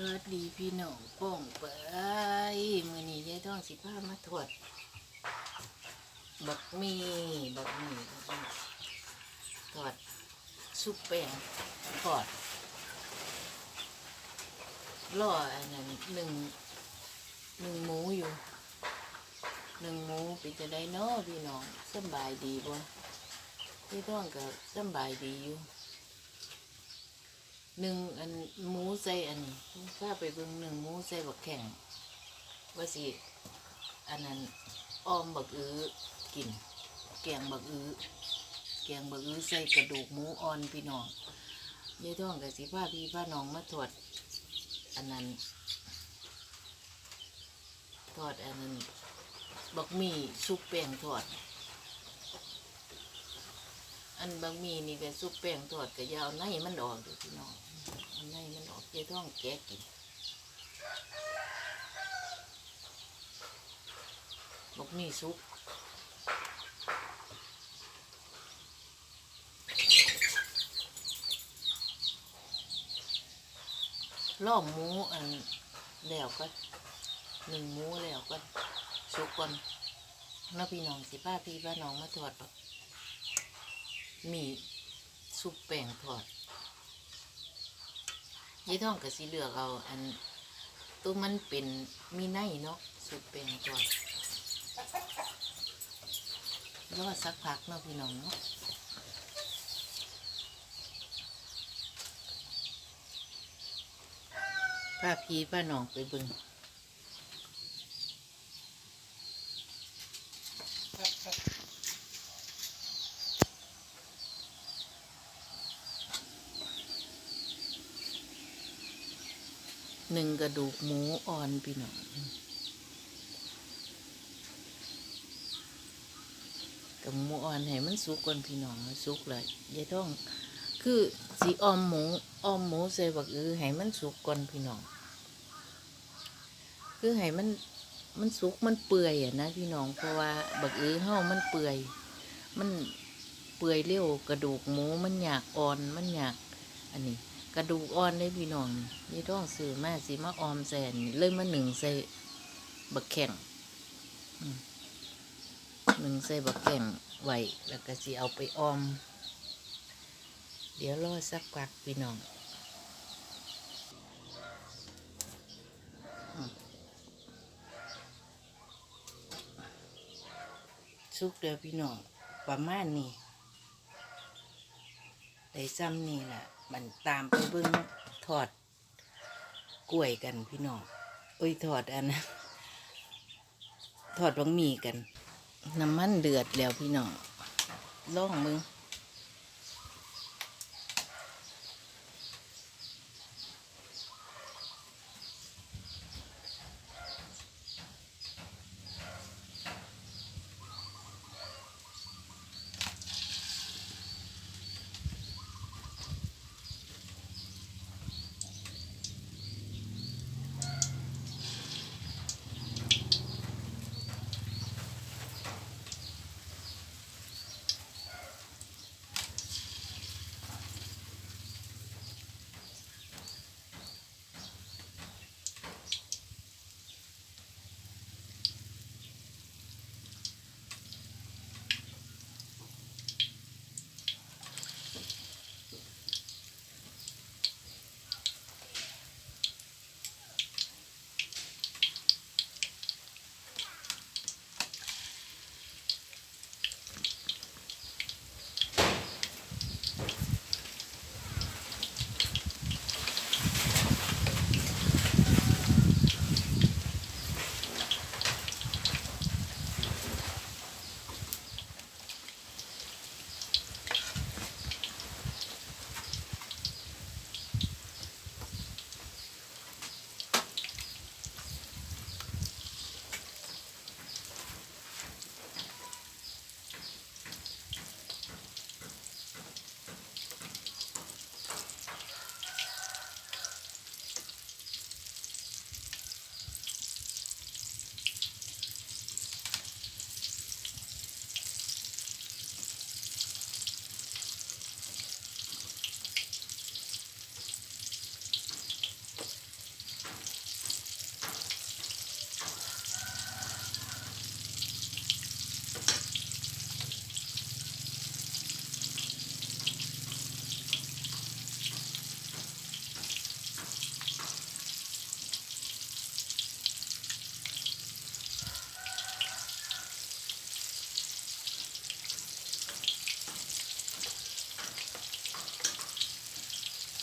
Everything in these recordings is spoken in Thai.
วัสดีพี่น้องป้องไปมือนี้ยายต้องสิพามาถวดบักมีบักมีบักมีถอดซุปแป้งถอดล่ออันนั้นหนึ่งหนึ่งหมูอยู่หนึ่งหมูเป็นจะได้เนาะพี่น้องสบายดีบ่ยายต้องก็สบายดีอยู่ หนึ่งอันหมูใส่อันนี้ถ้าไปเบิ่งหนึ่งหมูใส่บักแข่งว่าสิอันนั้นอ้อมบักอื้อกิน แกงบักอื้อแกงบักอื้อใส่กระดูกหมูอ่อนพี่น้องยายท้องกับสิพาพี่พาน้องมาถอดอันนั้นทอดอันนั้นบักหมี่ซุปแป้งทอด อันบางมีนี่ก็ซุปแป้งทอดก็อยาวในมันออกดูพี่น้องเอาในมันออกยายท้องแกะกินบอกมีซุปล่อหมูอันแล้วก็หนึ่งหมูแล้วก็สุกก่อนแล้วพี่น้องสิป้าพี่ป้าน้องมาทอดบัก มีซุปแป้งทอดยายท่องก็สิเลือกเอาอันตัวมันเป็นมีในเนาะซุปแป้งทอดแล้วสักพักเนาะพี่น้องเนาะป้าพีป้าน้องไปบึง หนึ่งกระดูกหมูอ่อนพี่น้องกับหมูอ่อนให้มันสุกก่อนพี่น้องสุกเลยยายต้องคือสีอ้อมหมูอ้อมหมูใส่บักอือให้มันสุกก่อนพี่น้องคือให้มันมันสุกมันเปื่อยอะนะพี่น้องเพราะว่าบักอือเฮามันเปื่อยมันเปื่อยเร็วกระดูกหมูมันอยากอ่อนมันอยากอันนี้ กระดูกอ่อนได้พี่น้องนี่นี่ต้องซื้อมาสิมาออมใส่อันเลยมาหนึ่งใส่บักแข็งหนึ่งใส่บักแข็งไว้แล้วก็สิเอาไปออม เดี๋ยวรอสักพักพี่น้องสุกเดียวพี่น้องประมาณนี้ได้ซ้ำนี่แหละ มันตามไปเบิ้งถอดกล้วยกันพี่น้องโอ้ยถอดอันนะถอดบังหมีกัน น้ำมันเดือดแล้วพี่น้องล่องมึง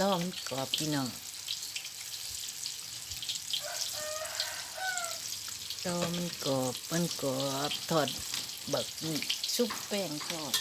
ล่อมันกรอบพี่น้องรอมันกรอบมันกรอบทอดบักนี่ซุปแป้งทอด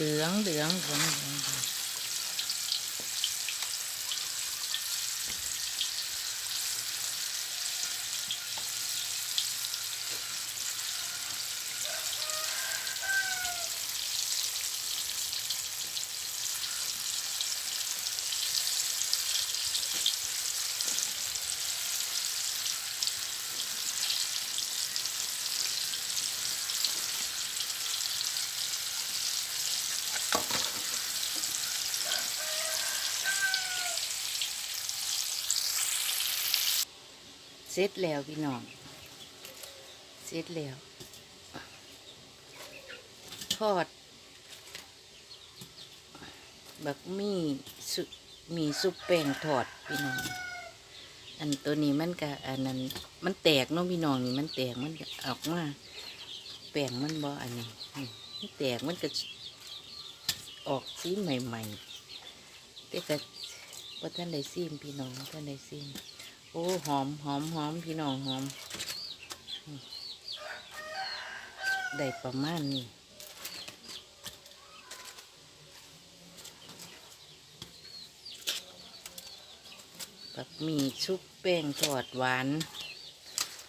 เหลืองเหลืองเหลืองเหลืองเหลืองเส ร็จแล้วพี่น้องเสร็จแล้วทอด บักมี่สุมีซุปแป้งทอดพี่น้อง อันตัวนี้มันก็อันนั้นมันแตกเน้องพี่น้องนี่มันแตกมันออกมาแป้งมันบ่อันนี้มันแตกมันก็ออกสีใหม่ๆแต่ก็ว่าท่านได้ซีมพี่น้องท่านได้ซีม โอ้หอมหอมหอมพี่น้องหอม ได้ประมาณนี้แบบมีชุบแป้งทอดหวาน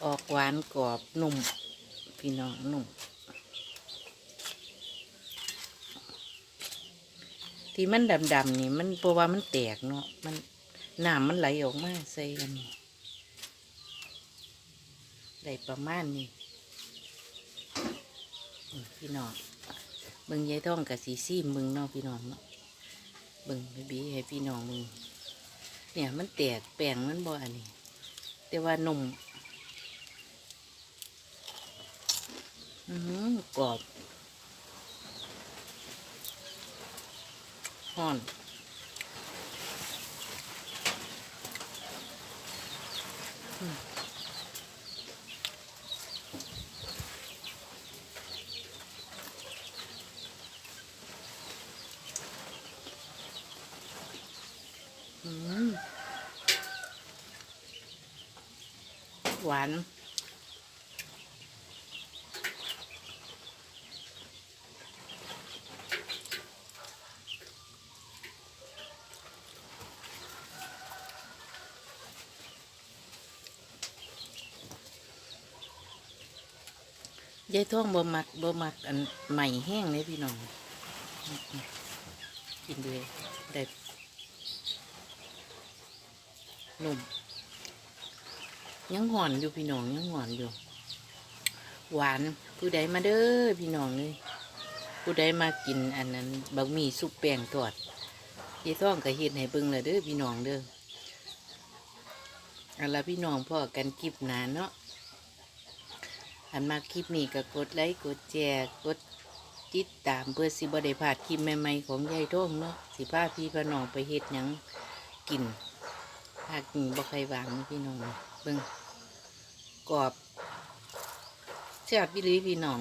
ออกหวานกรอบนุ่ม พี่น้องนุ่ม ที่มันดำๆนี่มันเพราะว่ามันแตกเนาะมัน น้ำมันไหลออกมาใส่อันได้ประมาณนี้พี่น้องเบิ่งยายท่องกับสีซีมมึงเนาะพี่น้องเนาะเบิ่งไปบีให้พี่น้องมึงเนี่ยมันแตกแป้งมันบ่อันนี้ แต่ว่านมอือหือกรอบห่อน หวาน ยายท่องบ่มักบ่มักอันใหม่แห้งเลยพี่น้อง กินเลยได้ นุ่ม ยังหอนอยู่พี่น้องยังหอนอยู่ หวานผู้ใดมาเด้อพี่น้องเลยผู้ใดมากินอันนั้นบะหมี่ซุปแป้งทอดยายท่องก็เฮ็ดให้เบิ่งและเด้อพี่น้องเด้อเอาละพี่น้องพ่อกันคลิปหนาเนาะอันมาคลิปนี้ก็กดไลค์กดแชร์กดติดตามเพื่อสิบได้พลาดคลิปใหม่ๆของยายท่องเนาะสิพาพี่พน้องไปเฮ็ดหยังกิน ภาคนี้บ่ใครวางนพี่น้องเบิ่งกรอบแซ่บพี่ลีพี่น้อง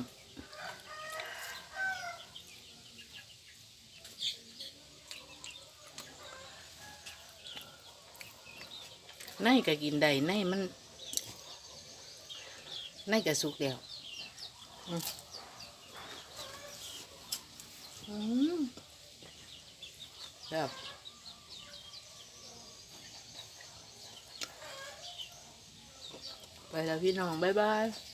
ในก็กินได้ในมันในกระสุกแล้วอืมอืมครับ ไปแล้วพี่น้อง บ๊ายบาย